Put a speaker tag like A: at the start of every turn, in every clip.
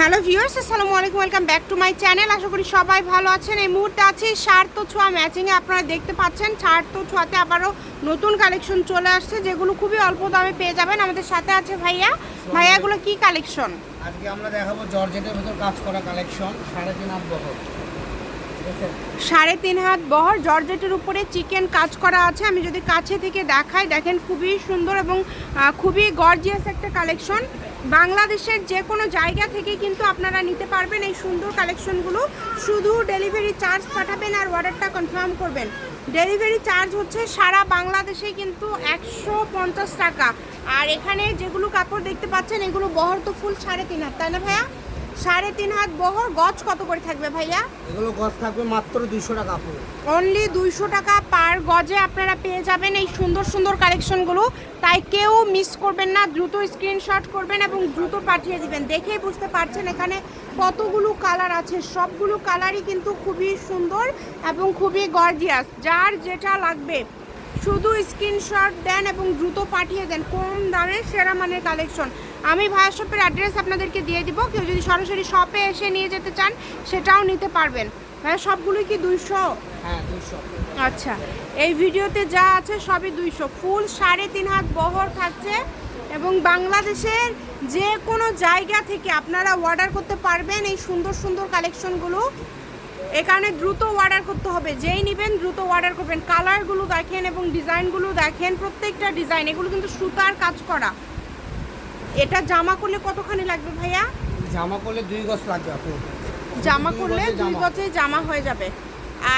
A: Hello viewers আসসালামু আলাইকুম welcome back to my channel. আশা করি সবাই ভালো আছেন। এই মুহূর্তে আছে শার্ট তো ছোঁয়া ম্যাচিংয়ে। আপনারা দেখতে পাচ্ছেন শার্ট তো ছোঁয়াতে আবারও নতুন কালেকশন চলে আসছে যেগুলো খুবই অল্প দামে পেয়ে যাবেন। আমাদের সাথে আছে ভাইয়া। ভাইয়াগুলো কি কালেকশন?
B: আজকে আমরা দেখাবো জর্জেটের ভেতর কাজ করা কালেকশন সাড়ে তিন হাত বহর।
A: সাড়ে তিন হাত বহর জর্জেটের উপরে চিকেন কাজ করা আছে। আমি যদি কাছে থেকে দেখাই দেখেন খুবই সুন্দর এবং খুবই গর্জিয়াস একটা কালেকশন। বাংলাদেশের যে কোনো জায়গা থেকে কিন্তু আপনারা নিতে পারবেন এই সুন্দর কালেকশনগুলো। শুধু ডেলিভারি চার্জ পাঠাবেন আর অর্ডারটা কনফার্ম করবেন। ডেলিভারি চার্জ হচ্ছে সারা বাংলাদেশে কিন্তু একশো পঞ্চাশ টাকা। আর এখানে যেগুলো কাপড় দেখতে পাচ্ছেন, এগুলো বহর তো ফুল সাড়ে তিন হাত তাই না ভাইয়া? সাড়ে তিন হাত বহর গজ কত করে থাকবে ভাইয়া?
B: এগুলো গজ থাকবে মাত্র দুইশো টাকা
A: অনলি দুইশো টাকা পার গজে আপনারা পেয়ে যাবেন এই সুন্দর সুন্দর কালেকশনগুলো তাই কেউ মিস করবেন না দ্রুত স্ক্রিনশট করবেন এবং দ্রুত পাঠিয়ে দিবেন। দেখেই বুঝতে পারছেন এখানে কতগুলো কালার আছে। সবগুলো কালারই কিন্তু খুবই সুন্দর এবং খুবই গর্জিয়াস যার যেটা লাগবে শুধু স্ক্রিনশট দেন এবং দ্রুত পাঠিয়ে দেন। কম দামে সেরা মানের কালেকশন? আমি ভাইয়া শপের অ্যাড্রেস আপনাদেরকে দিয়ে দিব। কেউ যদি সরাসরি শপে এসে নিয়ে যেতে চান সেটাও নিতে পারবেন। ভাইয়া সবগুলোই কি দুইশো?
B: হ্যাঁ দুইশো।
A: আচ্ছা এই ভিডিওতে যা আছে সবই দুইশো। ফুল সাড়ে তিন হাত বহর থাকছে এবং বাংলাদেশের যে কোনো জায়গা থেকে আপনারা অর্ডার করতে পারবেন এই সুন্দর সুন্দর কালেকশনগুলো। এখানে দ্রুত অর্ডার করতে হবে। যেই নেবেন দ্রুত অর্ডার করবেন। কালারগুলো দেখেন এবং ডিজাইনগুলো দেখেন। প্রত্যেকটা ডিজাইন এগুলো কিন্তু সুতার কাজ করা। এটা জামা করলে কতখানি লাগবে ভাইয়া?
B: জামা করলে দুই গজ লাগবে আপু।
A: জামা করলে দুই গজে জামা হয়ে যাবে।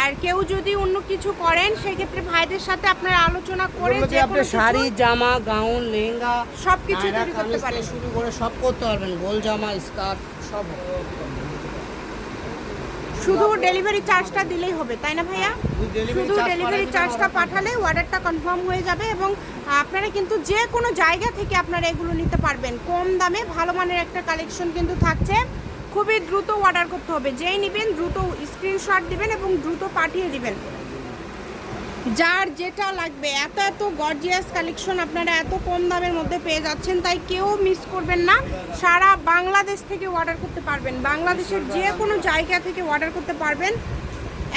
A: আর কেউ যদি অন্য কিছু করেন সেক্ষেত্রে ভাইদের সাথে আপনারা আলোচনা করে যে
B: আপনি শাড়ি জামা গাউন লেহেঙ্গা
A: সবকিছু
B: নায়রা,
A: তৈরি করতে পারেন।
B: শুরু করে সব করতে পারবেন। গোল জামা স্কার্ট সব
A: শুধু ডেলিভারি চার্জটা দিলেই হবে তাই না ভাইয়া? শুধু ডেলিভারি চার্জটা পাঠালে অর্ডারটা কনফার্ম হয়ে যাবে এবং আপনারা কিন্তু যে কোনো জায়গা থেকে আপনারা এগুলো নিতে পারবেন। কম দামে ভালো মানের একটা কালেকশন কিন্তু থাকছে। খুবই দ্রুত অর্ডার করতে হবে। যেই নেবেন দ্রুত স্ক্রিনশট দিবেন এবং দ্রুত পাঠিয়ে দিবেন। যার যেটা লাগবে এত এত গর্জিয়াস কালেকশন আপনারা এত কম দামের মধ্যে পেয়ে যাচ্ছেন তাই কেউ মিস করবেন না। সারা বাংলাদেশ থেকে অর্ডার করতে পারবেন। বাংলাদেশের যে কোনো জায়গা থেকে অর্ডার করতে পারবেন।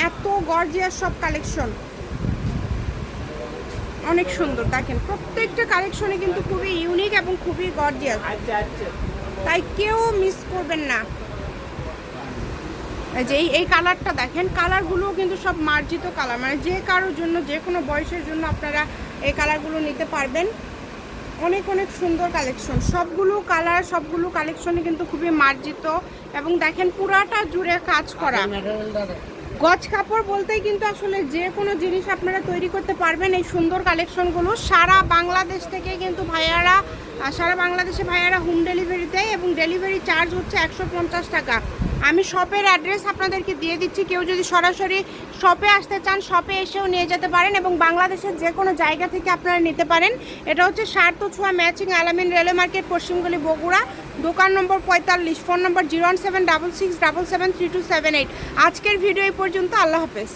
A: এত গর্জিয়াস সব কালেকশন অনেক সুন্দর দেখেন প্রত্যেকটা কালেকশনে কিন্তু খুবই ইউনিক এবং খুবই গর্জিয়াস তাই কেউ মিস করবেন না। যে এই কালারটা দেখেন কালারগুলো কিন্তু সব মার্জিত কালার মানে যে কারোর জন্য যে কোনো বয়সের জন্য আপনারা এই কালারগুলো নিতে পারবেন। অনেক অনেক সুন্দর কালেকশন সবগুলো কালার সবগুলো কালেকশনে কিন্তু খুবই মার্জিত। এবং দেখেন পুরাটা জুড়ে কাজ করা। গজ কাপড় বলতেই কিন্তু আসলে যে কোনো জিনিস আপনারা তৈরি করতে পারবেন এই সুন্দর কালেকশনগুলো সারা বাংলাদেশ থেকে কিন্তু ভাইয়ারা সারা বাংলাদেশে ভাইয়ারা হোম ডেলিভারি দেয় এবং ডেলিভারি চার্জ হচ্ছে একশো পঞ্চাশ টাকা। আমি শপের অ্যাড্রেস আপনাদেরকে দিয়ে দিচ্ছি। কেউ যদি সরাসরি শপে আসতে চান, শপে এসেও নিয়ে যেতে পারেন এবং বাংলাদেশের যে কোনো জায়গা থেকে আপনারা নিতে পারেন। এটা হচ্ছে সার্থ ছোঁয়া ম্যাচিং আলামিন রেলওয়ে মার্কেট, পশ্চিমগুলি বগুড়া, দোকান নম্বর পঁয়তাল্লিশ, phone number zero one seven double six double seven three two seven eight. আজকের ভিডিও এই পর্যন্ত, আল্লাহ হাফেজ।